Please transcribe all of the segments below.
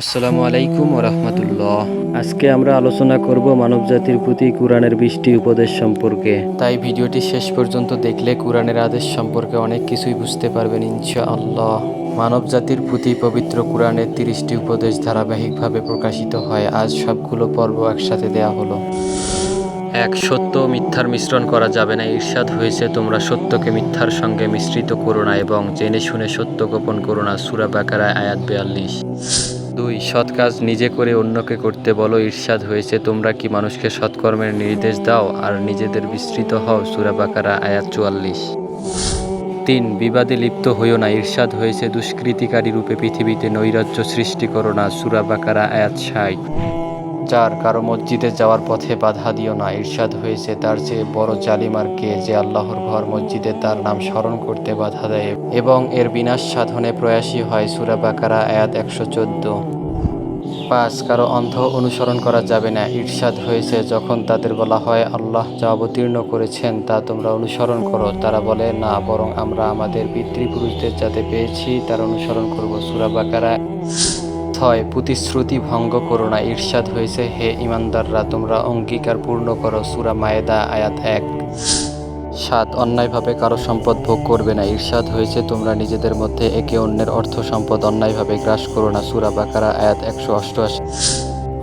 আসসালামু আলাইকুম রহমতুল্লাহ। আজকে আমরা আলোচনা করব মানবজাতির প্রতি কোরআনের বৃষ্টি উপদেশ সম্পর্কে। তাই ভিডিওটি শেষ পর্যন্ত দেখলে কোরআনের আদেশ সম্পর্কে অনেক কিছুই বুঝতে পারবেন ইনশা আল্লাহ মানবজাতির প্রতি পবিত্র কোরআনের তিরিশটি উপদেশ ধারাবাহিকভাবে প্রকাশিত হয়। আজ সবগুলো পর্ব একসাথে দেয়া হলো। এক সত্য ও মিথ্যার মিশ্রণ করা যাবে না। ঈর্ষাদ হয়েছে তোমরা সত্যকে মিথ্যার সঙ্গে মিশ্রিত করো না এবং জেনে শুনে সত্য গোপন করো না। সুরা বাকারায় আয়াত বেয়াল্লিশ। দুই, সৎ কাজ নিজে করে অন্যকে করতে বলো ঈর্ষাদ হয়েছে, তোমরা কি মানুষকে সৎকর্মের নির্দেশ দাও? আর নিজেদের বিস্তৃত হও সুরাবাকারা আয়াত চুয়াল্লিশ। তিন, বিবাদে লিপ্ত হইও না ঈর্ষাদ হয়েছে দুষ্কৃতিকারী রূপে পৃথিবীতে নৈরাজ্য সৃষ্টি করো না সুরাবাকারা আয়াত ষাট। চার কারও মসজিদে যাওয়ার পথে বাধা দিও না ঈর্ষাদ হয়েছে তার চেয়ে বড় জালিমার কে যে আল্লাহর ঘর মসজিদে তার নাম স্মরণ করতে বাধা দেয়। এবং এর বিনাশ সাধনে প্রয়াসী হয় সুরা বাকারা, আয়াত একশো চোদ্দ। পাঁচ কারও অন্ধ অনুসরণ করা যাবে না ঈর্ষাদ হয়েছে যখন তাদের বলা হয়, আল্লাহ যা অবতীর্ণ করেছেন তা তোমরা অনুসরণ করো। তারা বলে, না, বরং আমরা আমাদের পিতৃপুরুষদের যাতে পেয়েছি, তার অনুসরণ করব। সুরা বাকারা ছয় প্রতিশ্রুতি ভঙ্গ করো না ঈর্ষাদ হয়েছে। হে ইমানদাররা, তোমরা অঙ্গীকার পূর্ণ করো, সুরা মায়েদা, আয়াত এক। সাত, অন্যায়ভাবে কারও সম্পদ ভোগ করবে না ঈর্ষাদ হয়েছে, তোমরা নিজেদের মধ্যে একে অন্যের অর্থ সম্পদ অন্যায়ভাবে গ্রাস করো না, সুরা বাকারা, আয়াত একশো অষ্টআশি।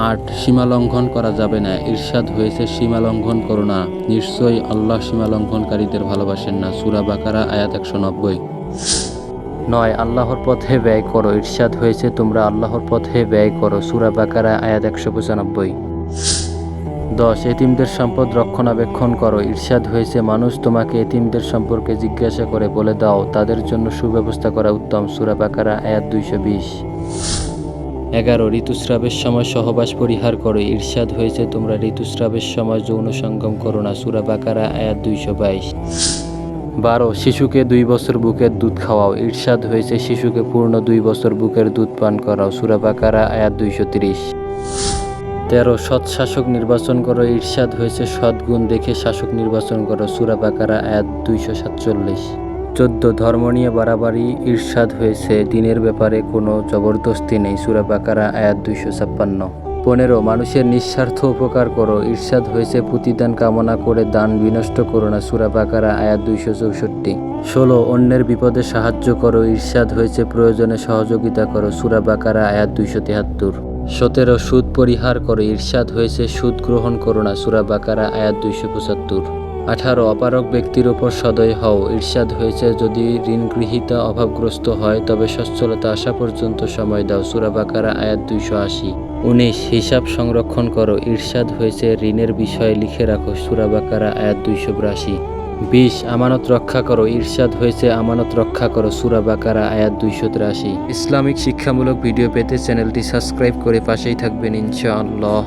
আট, সীমা লঙ্ঘন করা যাবে না ঈর্ষাদ হয়েছে, সীমা লঙ্ঘন করো না, নিশ্চয়ই আল্লাহ সীমা লঙ্ঘনকারীদের ভালোবাসেন না, সুরা বাকারা, আয়াত একশো নব্বই। নয়, আল্লাহর পথে ব্যয় করো। ঈর্ষাদ হয়েছে, তোমরা আল্লাহর পথে ব্যয় করো। সুরা বাকারা, আয়াত একশো পঁচানব্বই। দশ, এতিমদের সম্পদ রক্ষণাবেক্ষণ করো। ঈর্ষাদ হয়েছে, মানুষ তোমাকে এতিমদের সম্পর্কে জিজ্ঞাসা করে বলে দাও। তাদের জন্য সুব্যবস্থা করা উত্তম। সুরা বাকারা, আয়াত দুইশো বিশ। এগারো, ঋতুস্রাবের সময় সহবাস পরিহার করো। ঈর্ষাদ হয়েছে, তোমরা ঋতুস্রাবের সময় যৌন সঙ্গম করো না। সুরা বাকারা, আয়াত দুইশো বাইশ। বারো, শিশুকে দুই বছর বুকের দুধ খাওয়াও। ঈর্ষাদ হয়েছে শিশুকে পূর্ণ দুই বছর বুকের দুধ পান করাও। সুরাপাকারা আয়াত দুইশো তিরিশ। তেরো সৎ শাসক নির্বাচন করো। ঈর্ষাদ হয়েছে সদ্গুণ দেখে শাসক নির্বাচন করো। সুরা বাকারা, আয়াত দুইশো সাতচল্লিশ। চোদ্দ, ধর্ম নিয়ে বাড়াবাড়ি। ঈর্ষাদ হয়েছে দিনের ব্যাপারে কোনো জবরদস্তি নেই। সুরাপাকারা আয়াত দুইশো ছাপ্পান্ন। পনেরো মানুষের নিঃস্বার্থ উপকার করো। ঈর্ষাদ হয়েছে প্রতিদান কামনা করে দান বিনষ্ট করো না। সুরা বাকারা, আয়াত দুইশো চৌষট্টি। ষোলো, অন্যের বিপদে সাহায্য করো। ঈর্ষাদ হয়েছে প্রয়োজনে সহযোগিতা করো। সুরা বাকারা, আয়াত দুইশো তেহাত্তর। সতেরো, সুদ পরিহার করো। ঈর্ষাদ হয়েছে সুদ গ্রহণ করো না। সুরা বাকারা, আয়াত দুইশো পঁচাত্তর। আঠারো অপারক ব্যক্তির ওপর সদয় হও। ঈর্ষাদ হয়েছে যদি ঋণ গৃহীতা অভাবগ্রস্ত হয়, তবে সচ্ছলতা আসা পর্যন্ত সময় দাও। সুরা বাকারা, আয়াত দুইশো আশি। উনিশ, হিসাব সংরক্ষণ করো। ঈর্ষাদ হয়েছে ঋণের বিষয়ে লিখে রাখো। সুরা বাকারা, আয়াত দুইশো বিরাশি। বিশ, আমানত রক্ষা করো। ঈর্ষাদ হয়েছে আমানত রক্ষা করো। সুরা বাকারা, আয়াত দুইশো তিরাশি। ইসলামিক শিক্ষামূলক ভিডিও পেতে চ্যানেলটি সাবস্ক্রাইব করে পাশেই থাকবেন, ইনশাআল্লাহ।